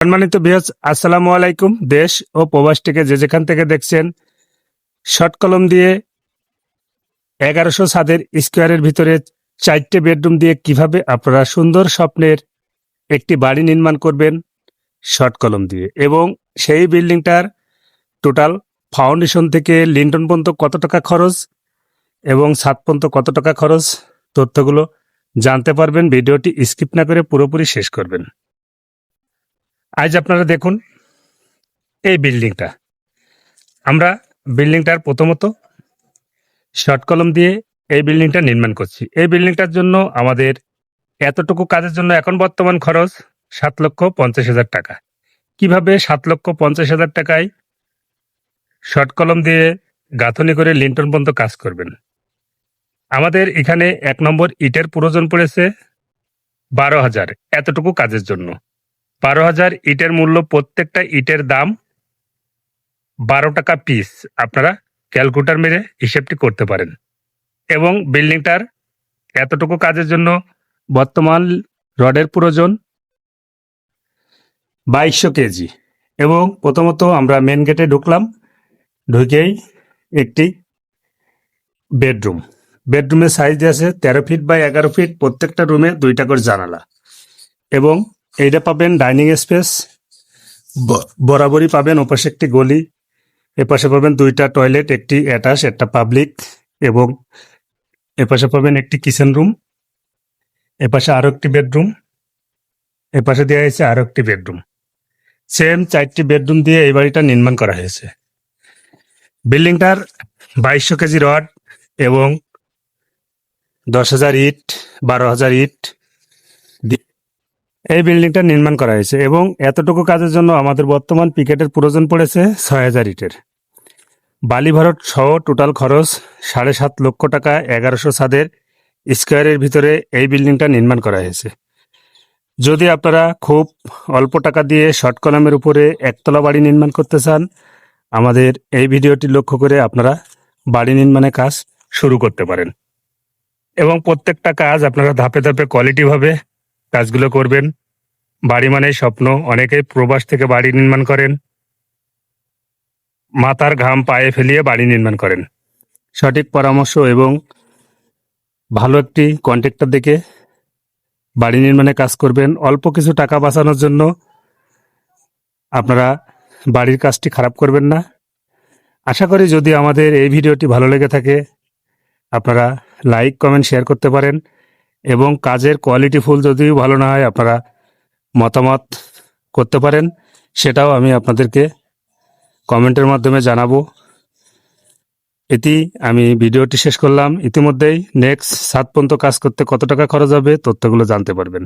সম্মানিত বিহজ আসসালামু আলাইকুম। দেশ ও প্রবাস থেকে যে যেখান থেকে দেখছেন, শর্ট কলম দিয়ে এগারোশো ছাদের স্কোয়ারের ভিতরে চারটে বেডরুম দিয়ে কীভাবে আপনারা সুন্দর স্বপ্নের একটি বাড়ি নির্মাণ করবেন, শর্ট কলম দিয়ে। এবং সেই বিল্ডিংটার টোটাল ফাউন্ডেশন থেকে লিন্টন পর্যন্ত কত টাকা খরচ এবং সাত পর্যন্ত কত টাকা খরচ, তথ্যগুলো জানতে পারবেন। ভিডিওটি স্কিপ না করে পুরোপুরি শেষ করবেন। আজ আপনারা দেখুন এই বিল্ডিংটা। আমরা বিল্ডিংটার প্রথমত শর্ট কলম দিয়ে এই বিল্ডিংটা নির্মাণ করছি। এই বিল্ডিংটার জন্য আমাদের এতটুকু কাজের জন্য এখন বর্তমান খরচ সাত লক্ষ পঞ্চাশ হাজার টাকা। কীভাবে সাত লক্ষ পঞ্চাশ হাজার টাকায় শর্ট কলম দিয়ে গাঁথনি করে লিন্টন পর্যন্ত কাজ করবেন? আমাদের এখানে এক নম্বর ইটের প্রয়োজন পড়েছে বারো হাজার এতটুকু কাজের জন্য। বারো হাজার ইটের মূল্য প্রত্যেকটা ইটের দাম বারো টাকা পিস আপনারা ক্যালকুলেটার মেরে হিসেবটি করতে পারেন। এবং বিল্ডিংটার এতটুকু কাজের জন্য বর্তমান রডের প্রয়োজন বাইশশো কেজি। এবং প্রথমত আমরা মেন গেটে ঢুকলাম, ঢুকেই একটি বেডরুম। বেডরুমের সাইজ আছে তেরো ফিট বাই এগারো ফিট প্রত্যেকটা রুমে দুইটা করে জানালা। এবং এইটা পাবেন ডাইনিং স্পেস বরাবরই পাবেন ওপাশে একটি গলি, এপাশে পাবেন দুইটা টয়লেট, একটি অ্যাটাচ, একটা পাবলিক এবং এপাশে পাবেন একটি কিচেন রুম, এপাশে আরও একটি বেডরুম, এপাশে দেওয়া হয়েছে আরও একটি বেডরুম। সেম চারটি বেডরুম দিয়ে এই বাড়িটা নির্মাণ করা হয়েছে। বিল্ডিংটার বাইশশো কেজি রড এবং দশ হাজার ইট, বারো হাজার ইট এই বিল্ডিংটা নির্মাণ করা হয়েছে এবং এতটুকু কাজের জন্য আমাদের বর্তমান পিকেটের প্রয়োজন পড়েছে ছয় হাজার ইটের। বালি ভারত সহ টোটাল খরচ সাড়ে সাত লক্ষ টাকা এগারোশো ছাদের স্কোয়ারের ভিতরে এই বিল্ডিংটা নির্মাণ করা হয়েছে। যদি আপনারা খুব অল্প টাকা দিয়ে শর্ট কলামের উপরে একতলা বাড়ি নির্মাণ করতে চান, আমাদের এই ভিডিওটি লক্ষ্য করে আপনারা বাড়ি নির্মাণের কাজ শুরু করতে পারেন। এবং প্রত্যেকটা কাজ আপনারা ধাপে ধাপে কোয়ালিটিভাবে কাজগুলো করবেন। বাড়ি মানেই স্বপ্ন। অনেকেই প্রবাস থেকে বাড়ি নির্মাণ করেন। মাথার ঘাম পায়ে ফেলিয়ে বাড়ি নির্মাণ করেন। সঠিক পরামর্শ এবং ভালো একটি কন্ট্রাক্টর দেখে বাড়ি নির্মাণে কাজ করবেন। অল্প কিছু টাকা বাঁচানোর জন্য আপনারা বাড়ির কাজটি খারাপ করবেন না। আশা করি যদি আমাদের এই ভিডিওটি ভালো লেগে থাকে, আপনারা লাইক, কমেন্ট, শেয়ার করতে পারেন এবং কাজের কোয়ালিটি ফুল যদিও ভালো না হয়, আপনারা মতামত করতে পারেন, সেটাও আমি আপনাদেরকে কমেন্টের মাধ্যমে জানাব। এটি আমি ভিডিওটি শেষ করলাম। ইতিমধ্যেই নেক্সট সাত পর্যন্ত কাজ করতে কত টাকা খরচ হবে তথ্যগুলো জানতে পারবেন।